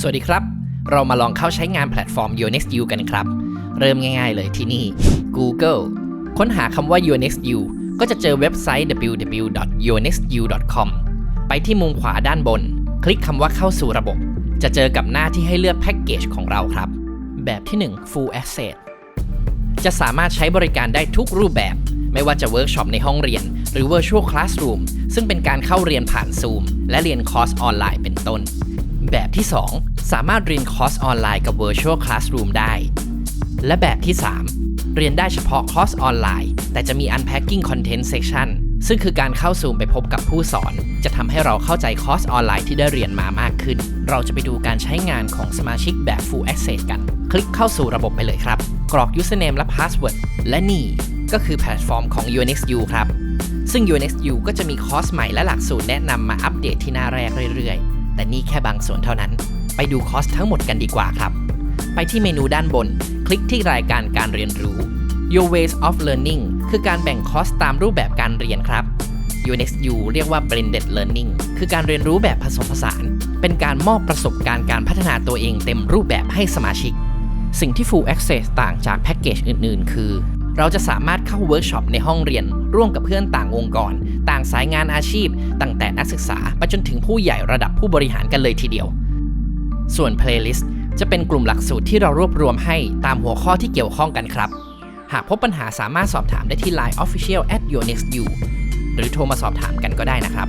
สวัสดีครับ เรามาลองเข้าใช้งานแพลตฟอร์ม YourNextU กันครับ เริ่มง่ายๆเลยที่นี่ Google ค้นหาคำว่า YourNextU ก็จะเจอเว็บไซต์ www.yournextu.com ไปที่มุมขวาด้านบน คลิกคำว่าเข้าสู่ระบบ จะเจอกับหน้าที่ให้เลือกแพ็กเกจของเราครับ แบบที่ 1 Full Access จะสามารถใช้บริการได้ทุกรูปแบบ ไม่ว่าจะเวิร์กช็อปในห้องเรียน หรือ Virtual Classroom ซึ่งเป็นการเข้าเรียนผ่าน Zoom และเรียนคอร์สออนไลน์เป็นต้น แบบที่ 2 สามารถเรียนคอร์สออนไลน์กับ Virtual Classroom ได้ และแบบที่ 3 เรียนได้เฉพาะคอร์สออนไลน์ แต่จะมี Unpacking Content Section ซึ่งคือการเข้าซูมไปพบกับผู้สอน จะทำให้เราเข้าใจคอร์สออนไลน์ที่ได้เรียนมามากขึ้น เราจะไปดูการใช้งานของสมาชิกแบบ Full Access กัน คลิกเข้าสู่ระบบไปเลยครับ กรอก Username และ Password และนี่ก็คือแพลตฟอร์มของ UNXU ครับ ซึ่ง UNXU ก็จะมีคอร์สใหม่และหลักสูตรแนะนำมาอัปเดตที่หน้าแรกเรื่อยๆ แต่นี่แค่บางส่วนเท่านั้น ไปดูคอร์สทั้งหมดกันดีกว่าครับ ไปที่เมนูด้านบน คลิกที่รายการการเรียนรู้ Your Ways of Learning คือการแบ่งคอร์สตามรูปแบบการเรียนครับ UNXU เรียกว่า Blended Learning คือการเรียนรู้แบบผสมผสาน เป็นการมอบประสบการณ์การพัฒนาตัวเองเต็มรูปแบบให้สมาชิก สิ่งที่ Full Access ต่างจากแพ็กเกจอื่น ๆ คือ เราจะสามารถเข้าเวิร์กช็อปในห้องเรียน ร่วมกับเพื่อนต่างองค์กร ต่างสายงานอาชีพ ตั้งแต่นักศึกษาไปจนถึงผู้ใหญ่ระดับผู้บริหารกันเลยทีเดียว ส่วน Playlist จะเป็นกลุ่มหลักสูตรที่เรารวบรวมให้ตามหัวข้อที่เกี่ยวข้องกันครับ หากพบปัญหาสามารถสอบถามได้ที่ Line Official at Your Next You หรือโทรมาสอบถามกันก็ได้นะครับ